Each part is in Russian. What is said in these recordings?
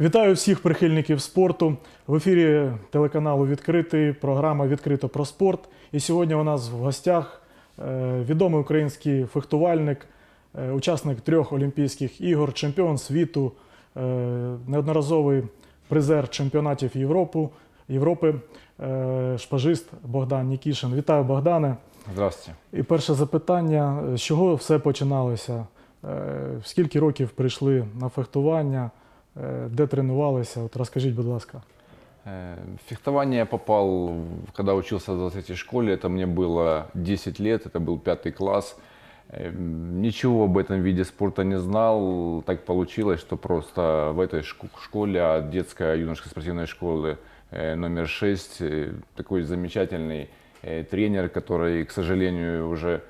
Вітаю всіх прихильників спорту. В ефірі телеканалу Відкритий, програма Відкрито про спорт. І сьогодні у нас в гостях е, відомий український фехтувальник, е, учасник трьох Олімпійських ігор, чемпіон світу, е, неодноразовий призер чемпіонатів Європи, е, шпажист Богдан Нікішин. Вітаю, Богдане. Здравствуйте. І перше запитання: з чого все починалося? Скільки років прийшли на фехтування? Де тренувалися? От розкажіть, будь ласка. Фехтование я попал, когда учился в 23 школе, это мне было 10 лет, это был пятый класс. Э, Ничего об этом виде спорта не знал, так получилось, что просто в этой школе, а детская юношеской спортивной школы э, номер 6, э, такой замечательный тренер, который, к сожалению, уже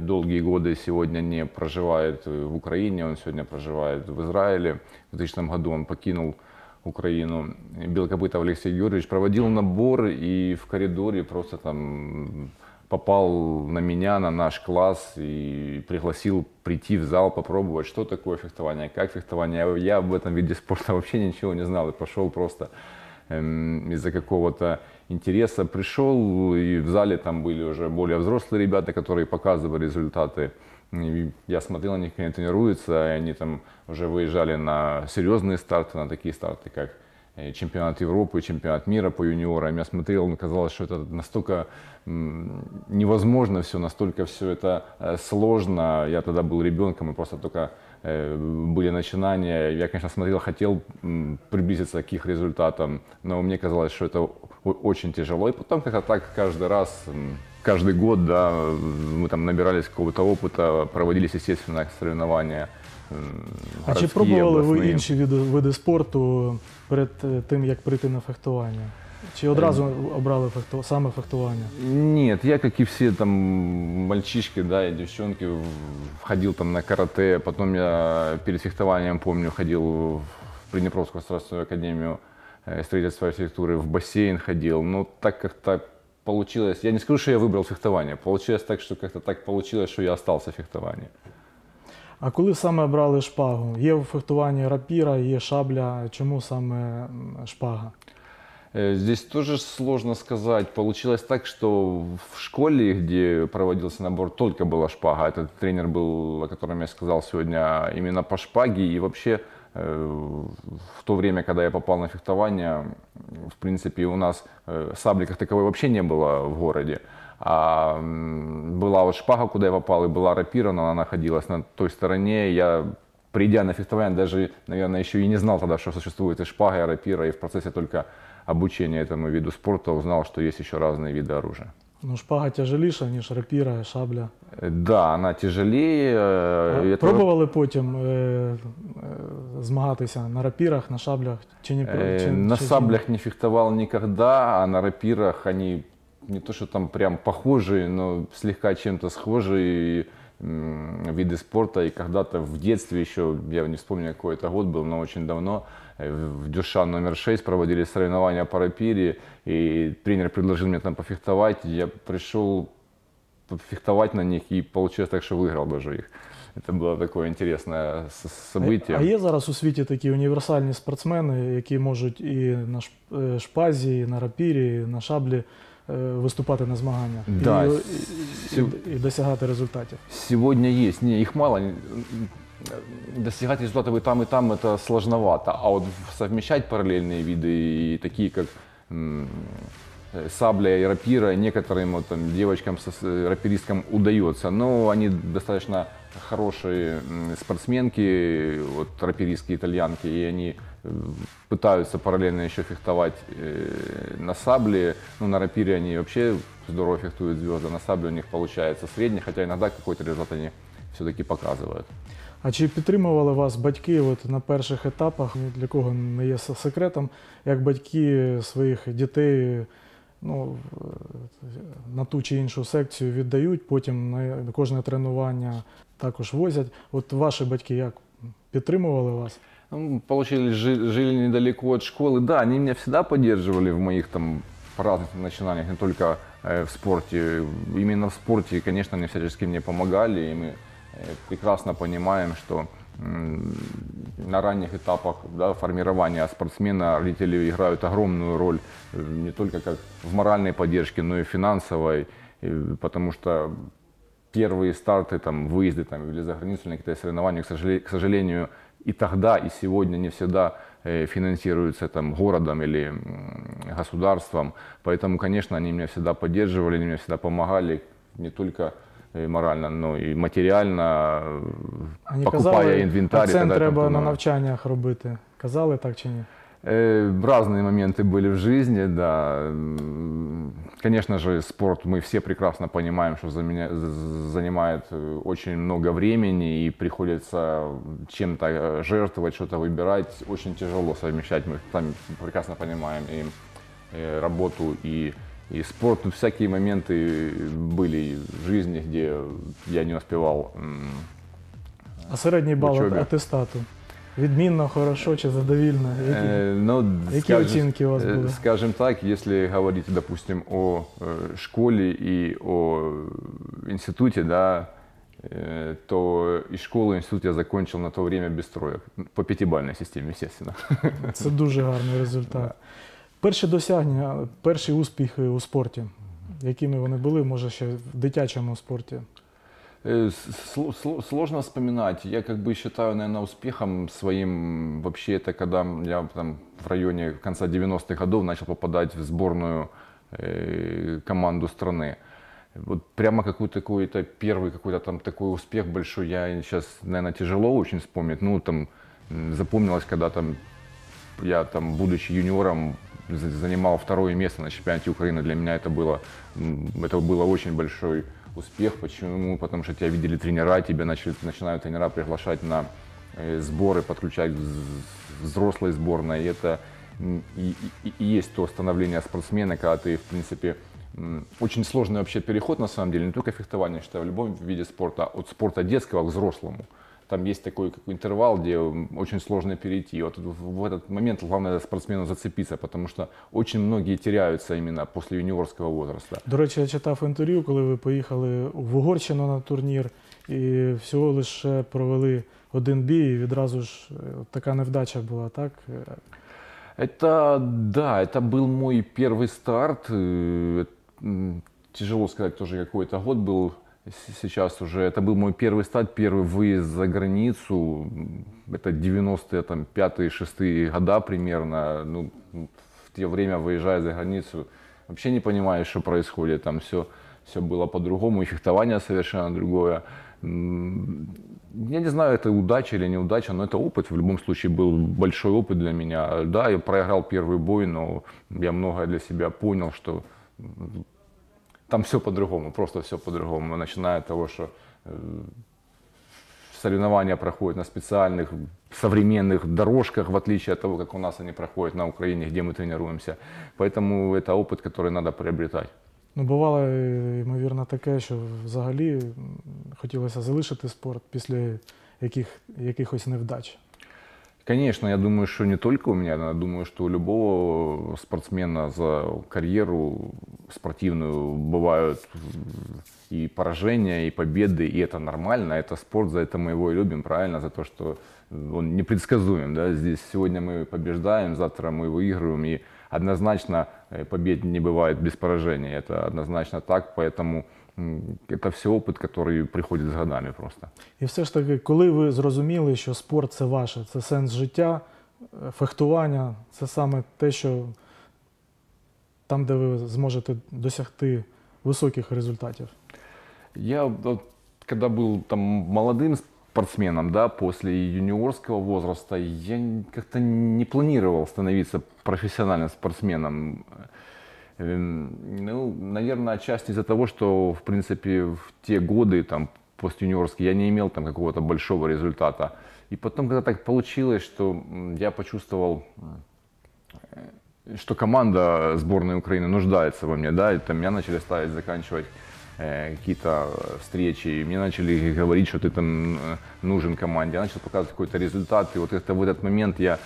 долгие годы сегодня не проживает э, в Украине, он сегодня проживает в Израиле. В 2000 году он покинул Украину. Белокопытов Алексей Георгиевич проводил набор и в коридоре просто там попал на меня, на наш класс и пригласил прийти в зал, попробовать, что такое фехтование, как фехтование. Я, об этом виде спорта вообще ничего не знал и пошел просто эм, из-за какого-то интереса. Пришел и в зале там были уже более взрослые ребята, которые показывали результаты. И я смотрел на них, как они тренируются, и они там уже выезжали на серьезные старты, на такие старты, как э, чемпионат Европы, чемпионат мира по юниорам. Я смотрел, мне казалось, что это настолько невозможно все, настолько все это э, сложно. Я тогда был ребенком, и просто только были начинания. Я, конечно, смотрел, хотел м, приблизиться к их результатам, но мне казалось, что это о- очень тяжело. И потом как-то так каждый раз, м, каждый год, да, мы там набирались какого-то опыта, проводились, естественно, соревнования. м, А чи городские, пробували ви областные. інші види, види спорту перед е, тим, як прийти на фехтування? Чи одразу обрали фехту... саме фехтування? Нет, я, как и все там мальчишки, да, и девчонки, в- входил там на карате, потом я перед фехтованием, помню, ходил в Приднепровскую государственную академию э, строительства и архитектуры, в бассейн ходил, но так как-то получилось, я не скажу, что я выбрал фехтование, получилось так, что как-то так получилось, что я остался в фехтовании. А коли саме обрали шпагу? Є у фехтуванні рапіра, є шабля. Чому саме м, шпага? Э, Здесь тоже сложно сказать. Получилось так, что в школе, где проводился набор, только была шпага. Этот тренер был, о котором я сказал сегодня, именно по шпаге. И вообще э, в то время, когда я попал на фехтование, в принципе, у нас э, сабли как таковой вообще не было в городе. А была вот шпага, куда я попал, и была рапира, но она находилась на той стороне. Я, придя на фехтование, даже, наверное, еще и не знал тогда, что существует и шпага, и рапира, и в процессе только обучения этому виду спорта узнал, что есть еще разные виды оружия. Ну, шпага тяжеліша, ніж рапіра, шабля. Э, Да, она тяжелее. э, А это- Пробували потім е, е, змагатися на рапірах, на шаблях чи ні? Э, чи- на чи- саблях не фехтовал никогда, а на рапирах они не то что там прям похожие, но слегка чем-то схожие м, виды спорта. И когда-то в детстве еще, я не вспомню, какой это год был, но очень давно, э, в Дюшан номер 6 проводили соревнования по рапире, и тренер предложил мне там пофехтовать. Я пришел пофехтовать на них, и получилось так, что выиграл даже их. Это было такое интересное с- событие. А є зараз у світі такі універсальні спортсмени, які можуть і на шп- е, шпазі, і на рапірі, і на шаблі е, виступати на змаганнях Да, і, с- і, і, і досягати результатів. Сегодня есть, не, их мало. Достигать результатов и там, и там это сложновато. А вот совмещать параллельные виды, и такие как сабля и рапира, некоторым вот, там, девочкам, рапиристкам удается. Но они достаточно хорошие спортсменки, вот рапиристки, итальянки, и они э, пытаются параллельно еще фехтовать э, на сабле. Ну, на рапире они вообще здорово фехтуют звезды, на сабле у них получается средний, хотя иногда какой-то результат они все-таки показывают. А чи підтримували вас батьки от на перших етапах? Ні Для кого не є се- секретом, як батьки своїх дітей ну, е, на ту чи іншу секцію віддають, потім на на кожне тренування також возять. От ваші батьки як підтримували вас? Ну, получили, жи- жили недалеко от школы. Да, они меня всегда поддерживали в моих там разных начинаниях, не только э, в спорте. Именно в спорте, конечно, они всячески мне помогали, и мы э, прекрасно понимаем, что на ранних этапах да, формирования спортсмена родители играют огромную роль э, не только как в моральной поддержке, но и финансовой, потому что первые старты, там, выезды там, или за границу на какие-то соревнования, к сожалению, к сожалению, и тогда, и сегодня не всегда э, финансируются там, городом или государством. Поэтому, конечно, они меня всегда поддерживали, они мне всегда помогали не только э, морально, но и матеріально, е, Ані покупая казали, інвентар. і акцент так далі, треба тому на подобне. навчаннях робити. Казали так чи ні? Э, Разные моменты были в жизни, да. М, Конечно же, спорт мы все прекрасно понимаем, что заменя- з- занимает э, очень много времени и приходится чем-то э, жертвовать, что-то выбирать. Очень тяжело совмещать, мы сами прекрасно понимаем и э, работу, и, и спорт. Ну, Всякие моменты были в жизни, где я не успевал м, А середній бал Учобі. атестату? Відмінно, хорошо чи задовільно? Які? Э, ну, Які скажем- оцінки у вас э, були? Скажем так, если говорить, допустим, о э, школе и о институте, да, э, то и школу, и институт я закончил на то время без троек. По пятибалльной системе, естественно. Це дуже гарний результат. Перші досягнення, перші успіхи у спорті. Якими вони були, може, ще в дитячому спорті? Э, с- сло- сло- Сложно вспоминать. Я как бы считаю, наверное, успехом своим вообще это когда я там в районе конца 90-х годов начал попадать в сборную э, команду страны. Вот прямо какой-то какой-то первый какой-то там такой успех большой, я сейчас, наверное, тяжело очень вспомнить. Ну, там м, запомнилось, когда там я там, будучи юниором, за- занимал второе место на чемпионате Украины. Для меня это было, это было очень большой успех. Почему? Потому что тебя видели тренера, тебя начали, начинают тренера приглашать на э, сборы, подключать в взрослой сборной. И это и, и- и есть то становление спортсмена, когда ты, в принципе, очень сложный вообще переход, на самом деле, не только фехтование, я считаю, в любом виде спорта, от спорта детского к взрослому. Там есть такой какой интервал, где м, очень сложно перейти. Вот в в этот момент главное спортсмену зацепиться, потому что очень многие теряются именно после юниорского возраста. До речі, я читав інтерв'ю, коли ви поїхали в Угорщину на турнір і всього лише провели один бій, і відразу ж е, така невдача була, так? Е, Это, да, это был мой первый старт. э, м, Тяжело сказать, тоже какой-то год был с- Сейчас уже. Это был мой первый старт, первый выезд за границу. Это 90-е, там, 5-е, 6 года примерно. Ну, в те время, выезжая за границу, вообще не понимаешь, что происходит. Там все, все было по-другому, и фехтование совершенно другое. Я не знаю, это удача или неудача, но это опыт. В любом случае был большой опыт для меня. Да, я проиграл первый бой, но я многое для себя понял, что там все по-другому, просто все по-другому. Начиная от того, что э, соревнования проходят на специальных современных дорожках, в отличие от того, как у нас они проходят на Украине, где мы тренируемся. Поэтому это опыт, который надо приобретать. Ну, бувало, е, ймовірно, таке, що взагалі м, хотілося залишити спорт після яких, якихось невдач. Конечно, я думаю, что не только у меня, я думаю, что у любого спортсмена за карьеру спортивную бывают и поражения, и победы, и это нормально, это спорт, за это мы его и любим, правильно, за то, что он непредсказуем, да, здесь сегодня мы побеждаем, завтра мы выигрываем, и однозначно э, побед не бывает без поражений, это однозначно так, поэтому это все опыт, который приходит с годами просто. І все ж таки, коли ви зрозуміли, що спорт це ваше, це сенс життя, е, фехтування, це саме те, що там, де ви зможете досягти високих результатів. Я вот, когда был там молодым спортсменом, да, после юниорского возраста, я н- как-то не планировал становиться профессиональным спортсменом. Эм, Ну, наверное, отчасти из-за того, что, в принципе, в те годы, там, постюниорские, я не имел там какого-то большого результата. И потом, когда так получилось, что я почувствовал, э, что команда сборной Украины нуждается во мне, да, и там меня начали ставить, заканчивать э, какие-то э, встречи, и мне начали говорить, что ты там нужен команде, я начал показывать какой-то результат, и вот это в этот момент я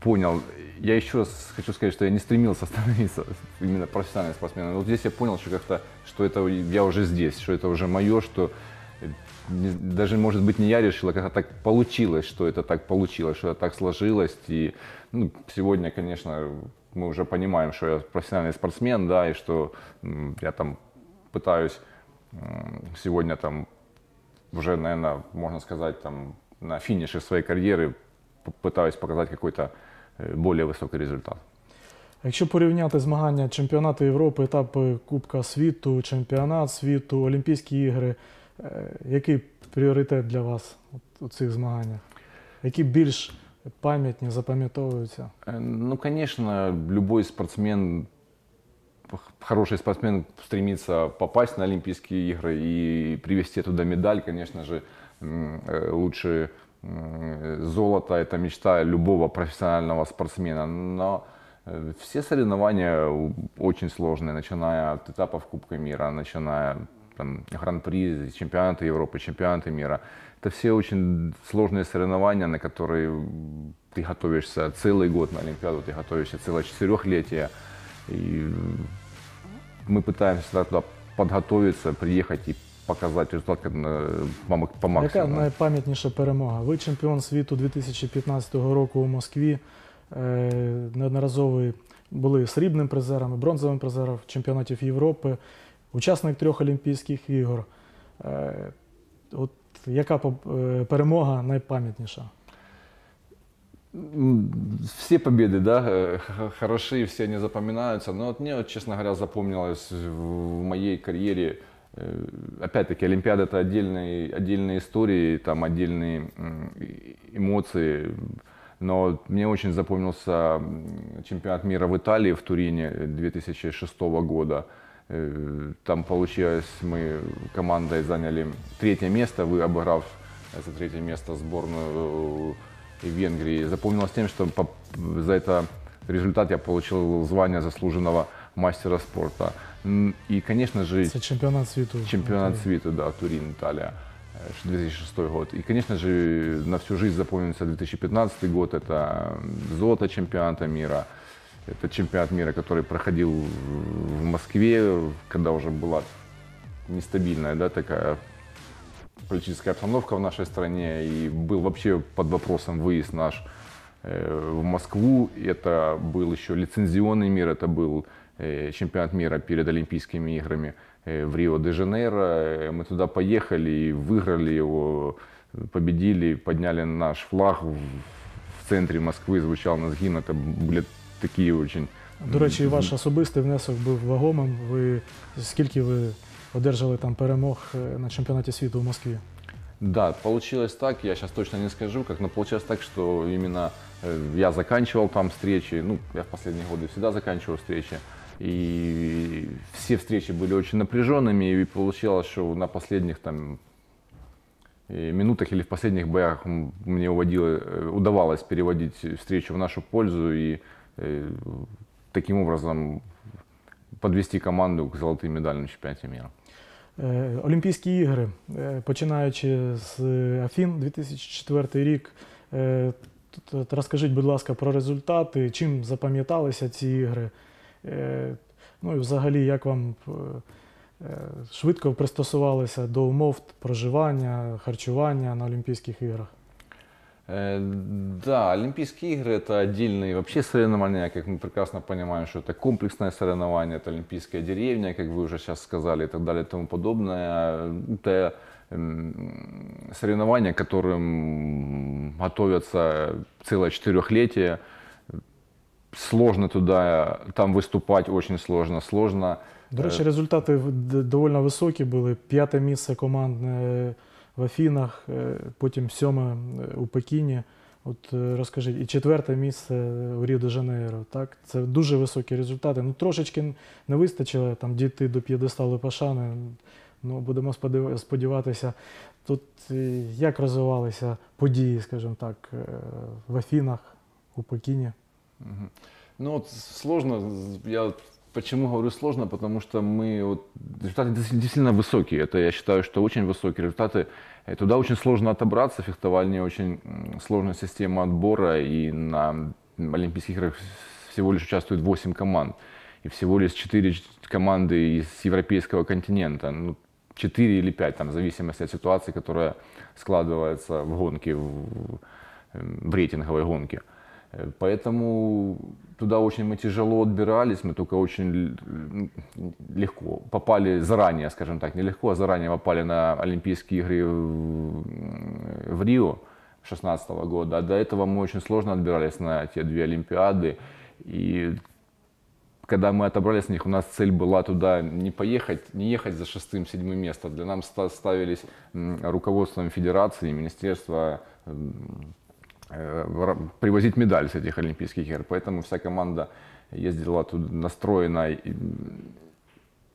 понял, я еще раз хочу сказать, что я не стремился становиться именно профессиональным спортсменом, но вот здесь я понял, что как-то, что это я уже здесь, что это уже мое, что не- даже, может быть, не я решил, а как так получилось, что это так получилось, что это так сложилось. И ну, сегодня, конечно, мы уже понимаем, что я профессиональный спортсмен, да, и что я там пытаюсь сегодня там уже, наверное, можно сказать, там на финише своей карьеры пытаюсь показать какой-то э, более высокий результат. Якщо порівняти змагання чемпіонату Європи, етапи Кубка світу, чемпіонат світу, Олімпійські ігри, е, який пріоритет для вас от у цих змаганнях? Які більш пам'ятні, запам'ятовуються? Э, Ну, конечно, любой спортсмен, х- хороший спортсмен стремится попасть на Олимпийские игры и привезти туда медаль, конечно же, м, э, лучше м, золото – это мечта любого профессионального спортсмена. Но э, все соревнования у- очень сложные, начиная от этапов Кубка мира, начиная там, гран-при, чемпионаты Европы, чемпионаты мира. Это все очень сложные соревнования, на которые ты готовишься целый год на Олимпиаду, ты готовишься целое четырехлетие. И мы пытаемся туда подготовиться, приехать и показать результат как на- по, мак- по Яка максимуму. найпам'ятніша перемога? Ви чемпіон світу 2015 року у Москві. Е, Неодноразово були срібним призером, і бронзовим призером чемпіонатів Європи, учасник трьох Олімпійських ігор. Е, От яка по- е, перемога найпам'ятніша? М, Все победы, да, э, х- хороши, все они запоминаются. Но вот мне, вот, честно говоря, запомнилось в моей карьере, э, Опять-таки, Олимпиада это отдельные, отдельные истории, там отдельные эмоции. Но мне очень запомнился чемпионат мира в Италии, в Турине 2006 года. Э, Там получилось, мы командой заняли третье место, вы обыграв за третье место сборную э, Венгрии. Запомнилось тем, что за это результат я получил звание заслуженного мастера спорта. И, конечно же, Це чемпіонат світу. чемпионат света, да, Турин, Италия, э, 2006 год. И, конечно же, на всю жизнь запомнился 2015 год. Это золото чемпионата мира. Это чемпионат мира, который проходил в Москве, когда уже была нестабильная, да, такая политическая обстановка в нашей стране, и был вообще под вопросом выезд наш э, в Москву. Это был еще лицензионный мир, это был чемпионат мира перед Олимпийскими играми э, в Рио-де-Жанейро. Э, Мы туда поехали и выиграли его, победили, подняли наш флаг в, в центре Москвы, звучал у нас гимн. Это были такие очень... До речі, і ваш особистий внесок був вагомим. Ви скільки ви одержали там перемог е, на чемпіонаті світу у Москві? Да, получилось так, я сейчас точно не скажу, как, но получилось так, что именно э, я заканчивал там встречи, ну, я в последние годы всегда заканчивал встречи, и все встречи были очень напряженными, и получалось, что на последних там э, минутах или в последних боях м, мне уводило, э, удавалось переводить встречу в нашу пользу и э, таким образом подвести команду к золотым медалям на чемпионате мира. Е, Олімпійські ігри, е, починаючи з Афін 2004 рік. Е, т- т- Розкажіть, будь ласка, про результати, чим запам'яталися ці ігри. Е, Ну і взагалі, як вам е, е, швидко пристосувалися до умов проживання, харчування на Олімпійських іграх? Э, Да, Олимпийские игры это отдельные вообще соревнования, как мы прекрасно понимаем, что это комплексное соревнование, это Олимпийская деревня, как вы уже сейчас сказали, и так далее и тому подобное. Это м, соревнования, к которым готовятся целое четырехлетие. Сложно туда, там выступать очень сложно, сложно. До речі, результати в- доволі високі були. П'яте місце командне в Афінах, е, потім сьоме е, у Пекіні. От е, розкажіть, і четверте місце у Ріо-де-Жанейро. Так? Це дуже високі результати. Ну, трошечки не вистачило там дійти до п'єдесталу Пашани. Ну, будемо сподіватися. Тут е, як розвивалися події, скажімо так, е, в Афінах, у Пекіні? Ну вот сложно, я почему говорю сложно, потому что мы вот результаты действительно высокие. Это я считаю, что очень высокие результаты. Туда очень сложно отобраться. Фехтование очень сложная система отбора, и на Олимпийских играх всего лишь участвует 8 команд. И всего лишь 4 команды из европейского континента. Ну, 4 или 5, там, в зависимости от ситуации, которая складывается в гонке, в, в рейтинговой гонке. Поэтому туда очень мы тяжело отбирались, мы только очень легко попали заранее, скажем так, не легко, а заранее попали на Олимпийские игры в, в Рио 2016 года. А до этого мы очень сложно отбирались на те две Олимпиады. И когда мы отобрались на них, у нас цель была туда не поехать, не ехать за шестым, седьмым местом. Для нас ста- ставились руководством федерации, министерства привозить медаль с этих Олимпийских игр. Поэтому вся команда ездила туда настроена,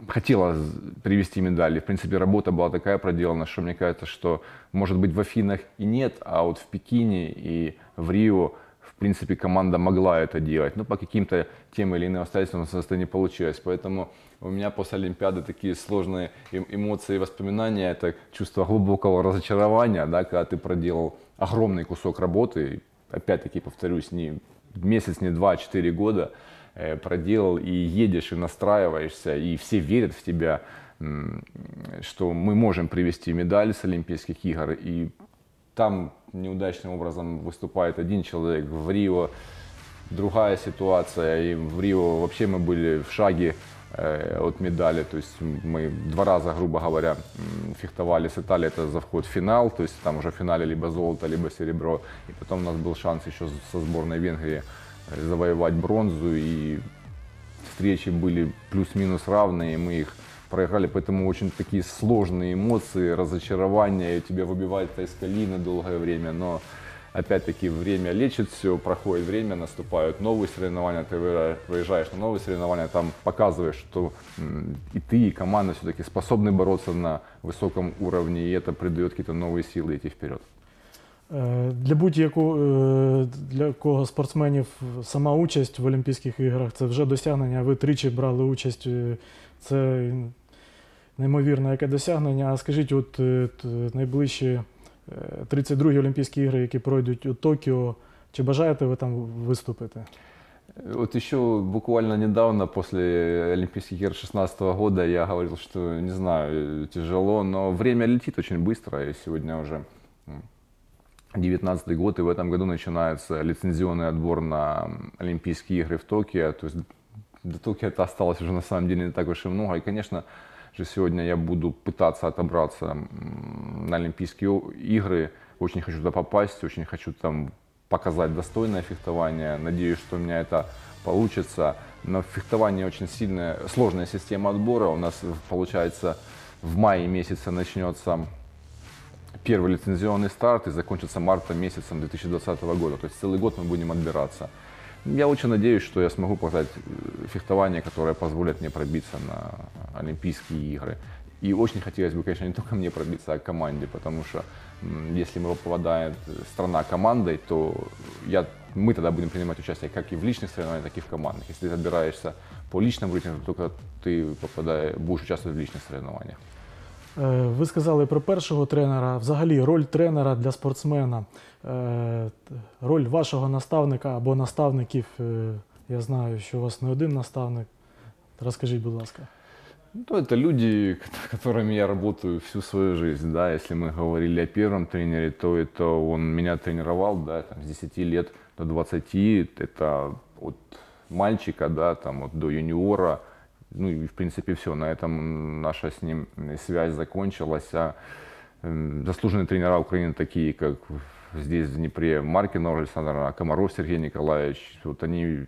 хотела привезти медали. В принципе, работа была такая проделана, что мне кажется, что, может быть, в Афинах и нет, а вот в Пекине и в Рио, в принципе, команда могла это делать. Но по каким-то тем или иным обстоятельствам это не получилось. Поэтому у меня после Олимпиады такие сложные эм- эмоции и воспоминания. Это чувство глубокого разочарования, да, когда ты проделал огромный кусок работы. Опять-таки, повторюсь, не месяц, не два, а четыре года э, проделал и едешь и настраиваешься, и все верят в тебя, что мы можем привести медаль с Олимпийских игр, и там неудачным образом выступает один человек, в Рио другая ситуация, и в Рио вообще мы были в шаге от медали, то есть мы два раза, грубо говоря, м, фехтовали с Италией, это за вход в финал, то есть там уже в финале либо золото, либо серебро, и потом у нас был шанс еще со сборной Венгрии э, завоевать бронзу, и встречи были плюс-минус равные, и мы их проиграли, поэтому очень такие сложные эмоции, разочарования, и тебя выбивает из колеи на долгое время, но опять-таки время лечит все, проходит время, наступают новые соревнования, ты выезжаешь- выезжаешь на новые соревнования, там показываешь, что м, и ты, и команда все-таки способны бороться на высоком уровне, и это придает какие-то новые силы идти вперед. Е, Для будь-якого е, для кого спортсменів сама участь в Олімпійських іграх це вже досягнення. Ви тричі брали участь. е, Це неймовірне яке досягнення. А скажіть, от е, т- найближчі е, 32-гі Олімпійські ігри, які пройдуть у Токіо, чи бажаєте ви там виступити? Вот еще буквально недавно, после Олимпийских игр 2016 года, я говорил, что, не знаю, э, тяжело, но время летит очень быстро, и сегодня уже 19 год, и в этом году начинается лицензионный отбор на м, Олимпийские игры в Токио. То есть до Токио это осталось уже на самом деле не так уж и много. И, конечно же, сегодня я буду пытаться отобраться на Олимпийские игры. Очень хочу туда попасть, очень хочу там показать достойное фехтование. Надеюсь, что у меня это получится. Но в фехтовании очень сильная, сложная система отбора. У нас, получается, в мае месяце начнется первый лицензионный старт и закончится марта месяцем 2020 года. То есть целый год мы будем отбираться. Я очень надеюсь, что я смогу показать э, фехтование, которое позволит мне пробиться на Олимпийские игры. И очень хотелось бы, конечно, не только мне пробиться, а команде, потому что если мы попадает э, страна командой, то я, мы тогда будем принимать участие как и в личных соревнованиях, так и в командных. Если ты отбираешься по личному рейтингу, то только ты попадаешь, будешь участвовать в личных соревнованиях. Е, Ви сказали про першого тренера. Взагалі, роль тренера для спортсмена, е, т- роль вашого наставника або наставників. е, Я знаю, що у вас не один наставник. Розкажіть, будь ласка. Ну, это люди, ко- которыми я работаю всю свою жизнь, да, если мы говорили о первом тренере, то это он меня тренировал, да, там, с 10 лет до 20, это от мальчика, да, там, вот до юниора, ну, и, в принципе, все, на этом наша с ним связь закончилась, а заслуженные тренера Украины, такие, как здесь, в Днепре, Маркин Александр, Комаров Сергей Николаевич, вот они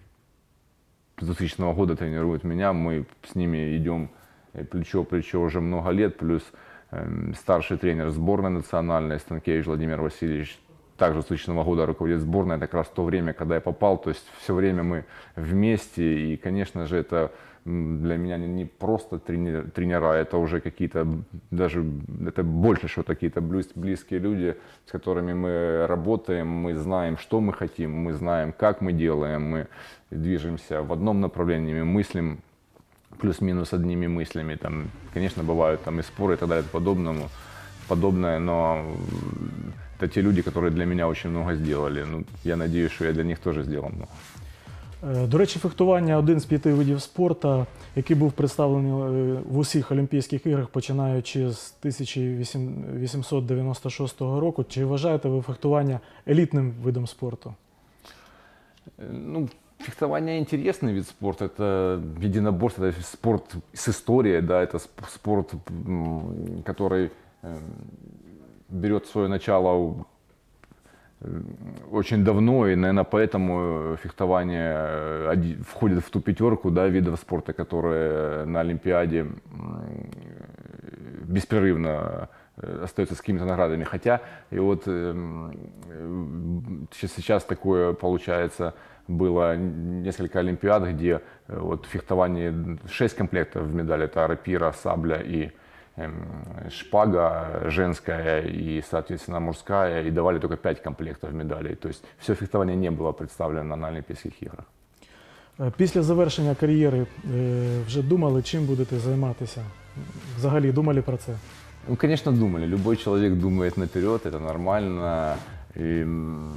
с 2000 года тренируют меня, мы с ними идем э, плечо в плечо уже много лет, плюс эм, старший тренер сборной национальной Станкевич Владимир Васильевич также с 2000 года руководит сборной, это как раз то время, когда я попал, то есть все время мы вместе, и, конечно же, это для меня не, не просто трени- тренера, это уже какие-то, даже это больше, что какие-то близ- близкие люди, с которыми мы работаем, мы знаем, что мы хотим, мы знаем, как мы делаем, мы движемся в одном направлении, мы мыслим плюс-минус одними мыслями. Там, конечно, бывают там и споры и так далее подобному, подобное, но это те люди, которые для меня очень много сделали. Ну, я надеюсь, что я для них тоже сделал много. Е, До речі, фехтування один з п'яти видів спорту, який був представлений е, в усіх Олімпійських іграх, починаючи з 1896 року. Чи вважаєте ви фехтування елітним видом спорту? Э, Ну, фехтование интересный вид спорта. Это единоборство, это спорт с историей, да, это сп- спорт, м, который эм, берет свое начало у- м, очень давно, и, наверное, поэтому фехтование э, оди- входит в ту пятерку да, видов спорта, которые на Олимпиаде м, беспрерывно э, остаются с какими-то наградами. Хотя, и вот э, сейчас, такое получается, было несколько Олимпиад, где э, вот фехтование 6 комплектов в медали, это рапира, сабля и шпага женская и, соответственно, мужская, и давали только 5 комплектов медалей. То есть все фехтование не было представлено на Олимпийских играх. Е, Після завершення кар'єри е, вже думали, чим будете займатися? Взагалі думали про це? Ну, конечно, думали. Любой человек думает наперед, это нормально. М,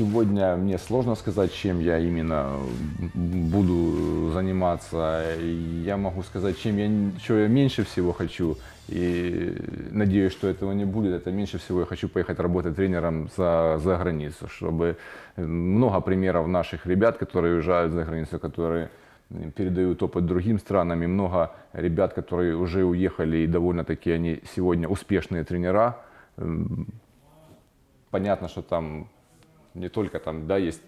сегодня мне сложно сказать, чем я именно буду заниматься. Я могу сказать, чем я, что я меньше всего хочу. И надеюсь, что этого не будет. Это меньше всего я хочу поехать работать тренером за, за границу, чтобы много примеров наших ребят, которые уезжают за границу, которые передают опыт другим странам, и много ребят, которые уже уехали, и довольно-таки они сегодня успешные тренера. Понятно, что там не только там, да, есть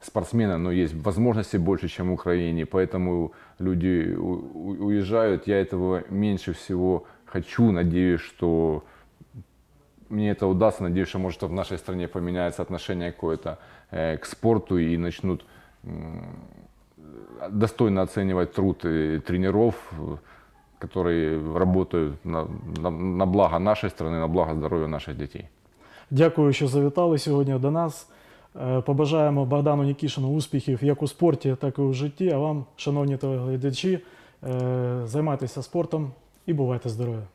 спортсмены, но есть возможности больше, чем в Украине, поэтому люди уезжают. Я этого меньше всего хочу, надеюсь, что мне это удастся, надеюсь, что может в нашей стране поменяется отношение какое-то э, к спорту и начнут м, достойно оценивать труд э, тренеров, э, которые работают на, на- на благо нашей страны, на благо здоровья наших детей. Дякую, що завітали сьогодні до нас. Е, Побажаємо Богдану Нікішину успіхів як у спорті, так і у житті. А вам, шановні телеглядачі, е, займайтеся спортом і бувайте здорові!